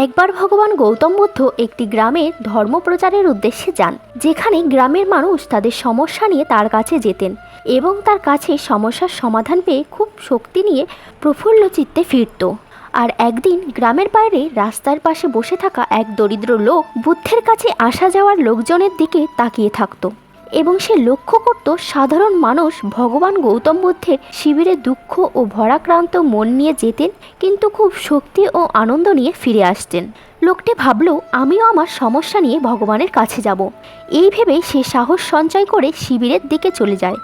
একবার ভগবান গৌতম বুদ্ধ একটি গ্রামে ধর্ম প্রচারের উদ্দেশ্যে যান, যেখানে গ্রামের মানুষ তাদের সমস্যা নিয়ে তার কাছে যেতেন এবং তার কাছে সমস্যার সমাধান পেয়ে খুব শক্তি নিয়ে প্রফুল্ল চিত্তে ফিরত। আর একদিন গ্রামের বাইরে রাস্তার পাশে বসে থাকা এক দরিদ্র লোক বুদ্ধের কাছে আসা যাওয়ার লোকজনের দিকে তাকিয়ে থাকতো। এবং সে লক্ষ্য করত সাধারণ মানুষ ভগবান গৌতম বুদ্ধের শিবিরে দুঃখ ও ভরাক্রান্ত মন নিয়ে যেতেন, কিন্তু খুব শক্তি ও আনন্দ নিয়ে ফিরে আসতেন। লোকটি ভাবল, আমিও আমার সমস্যা নিয়ে ভগবানের কাছে যাব। এই ভেবে সে সাহস সঞ্চয় করে শিবিরের দিকে চলে যায়।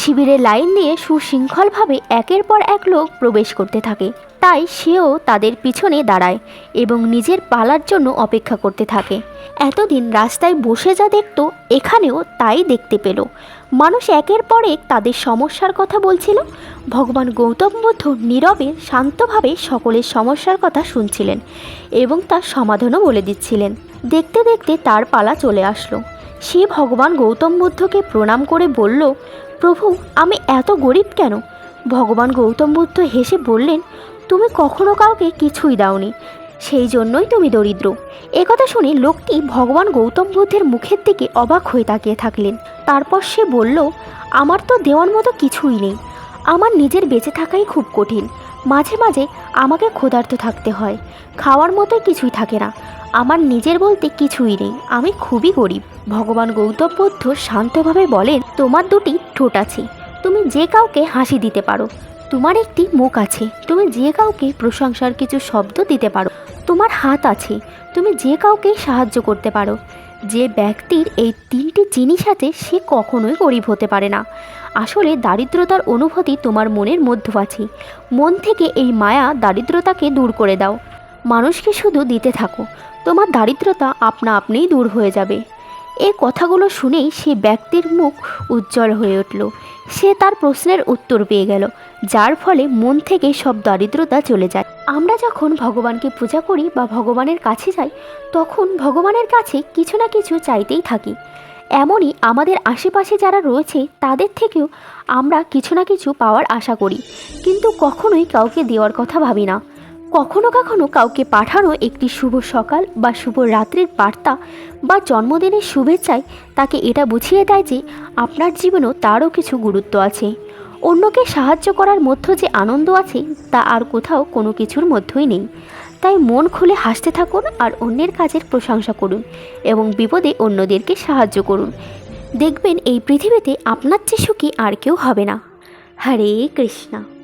শিবিরের লাইন দিয়ে সুশৃঙ্খলভাবে একের পর এক লোক প্রবেশ করতে থাকে। তাই সেও তাদের পিছনে দাঁড়ায় এবং নিজের পালার জন্য অপেক্ষা করতে থাকে। এতদিন রাস্তায় বসে যা দেখত, এখানেও তাই দেখতে পেল। মানুষ একের পর এক তাদের সমস্যার কথা বলছিল। ভগবান গৌতম বুদ্ধ নীরবে শান্তভাবে সকলের সমস্যার কথা শুনছিলেন এবং তার সমাধানও বলে দিচ্ছিলেন। দেখতে দেখতে তার পালা চলে আসলো। সে ভগবান গৌতম বুদ্ধকে প্রণাম করে বলল, প্রভু, আমি এত গরিব কেন? ভগবান গৌতম বুদ্ধ হেসে বললেন, তুমি কখনো কাউকে কিছুই দাওনি। সেই জন্যই তুমি দরিদ্র। একথা শুনে লোকটি ভগবান গৌতম বুদ্ধের মুখের দিকে অবাক হয়ে তাকিয়ে থাকলেন। তারপর সে বলল, আমার তো দেওয়ার মতো কিছুই নেই। আমার নিজের বেঁচে থাকাই খুব কঠিন। মাঝে মাঝে আমাকে ক্ষুধার্ত থাকতে হয়। খাওয়ার মতো কিছুই থাকে না। আমার নিজের বলতে কিছুই নেই। আমি খুবই গরিব। ভগবান গৌতম বুদ্ধ শান্তভাবে বলেন, তোমার দুটি ঠোঁট আছে। তুমি যে কাউকে হাসি দিতে পারো। তোমার একটি মুখ আছে। তুমি যে কাউকে প্রশংসার কিছু শব্দ দিতে পারো। তোমার হাত আছে। তুমি যে কাউকে সাহায্য করতে পারো। যে ব্যক্তির এই তিনটি জিনিস আছে, সে কখনোই গরিব হতে পারে না। আসলে দারিদ্রতার অনুভূতি তোমার মনের মধ্যে আছে। মন থেকে এই মায়া দারিদ্রতাকে দূর করে দাও। মানুষকে শুধু দিতে থাকো। তোমার দারিদ্রতা আপনা আপনিই দূর হয়ে যাবে। এই কথাগুলো শুনেই সে ব্যক্তির মুখ উজ্জ্বল হয়ে উঠল। সে তার প্রশ্নের উত্তর পেয়ে গেল, যার ফলে মন থেকে সব দারিদ্রতা চলে যায়। আমরা যখন ভগবানকে পূজা করি বা ভগবানের কাছে যাই, তখন ভগবানের কাছে কিছু না কিছু চাইতেই থাকি। এমনই আমাদের আশেপাশে যারা রয়েছে, তাদের থেকেও আমরা কিছু না কিছু পাওয়ার আশা করি। কিন্তু কখনোই কাউকে দেওয়ার কথা ভাবি না। কখনো কখনো কাউকে পাঠানো একটি শুভ সকাল বা শুভ রাত্রির বার্তা বা জন্মদিনের শুভেচ্ছায় তাকে এটা বুঝিয়ে দেয় যে আপনার জীবনেও তারও কিছু গুরুত্ব আছে। অন্যকে সাহায্য করার মধ্যে যে আনন্দ আছে তা আর কোথাও কোনো কিছুর মধ্যেই নেই। তাই মন খুলে হাসতে থাকুন আর অন্যের কাজের প্রশংসা করুন এবং বিপদে অন্যদেরকে সাহায্য করুন। দেখবেন এই পৃথিবীতে আপনার চেয়ে সুখী আর কেউ হবে না। হরে কৃষ্ণা।